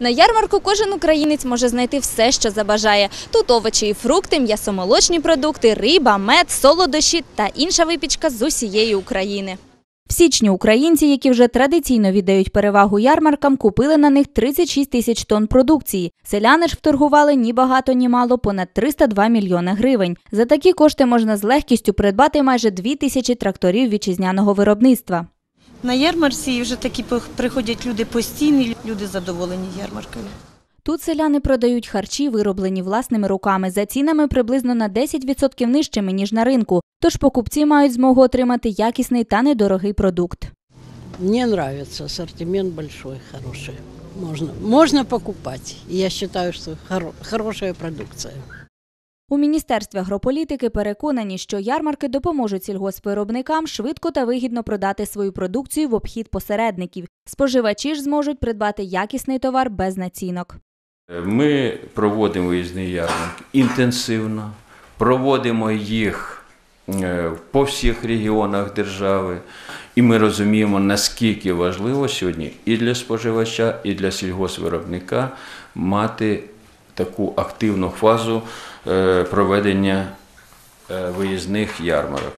На ярмарку кожен українець може знайти все, що забажає. Тут овочі і фрукти, м'ясомолочні продукти, риба, мед, солодощі та інша випічка з усієї України. В січні українці, які вже традиційно віддають перевагу ярмаркам, купили на них 36 тисяч тонн продукції. Селяни ж вторгували ні багато, ні мало понад 302 мільйони гривень. За такі кошти можна з легкістю придбати майже 2 тисячі тракторів вітчизняного виробництва. На ярмарці вже такі приходять люди постійні, люди задоволені ярмаркою. Тут селяни продають харчі, вироблені власними руками, за цінами приблизно на 10% нижчими, ніж на ринку. Тож покупці мають змогу отримати якісний та недорогий продукт. Мне нравится, ассортимент большой, хороший. Можно, можно покупать. И я считаю, что хоро- хорошая продукция. У міністерстві агрополітики переконані, що ярмарки допоможуть сільгоспвиробникам швидко та вигідно продати свою продукцію в обхід посередників. Споживачі ж зможуть придбати якісний товар без націнок. Ми проводимо виїзні ярмарки інтенсивно, проводимо їх е, по всіх регіонах держави, і ми розуміємо, наскільки важливо сьогодні і для споживача, і для сільгоспвиробника мати таку активну фазу е, проведення е, виїзних ярмарок.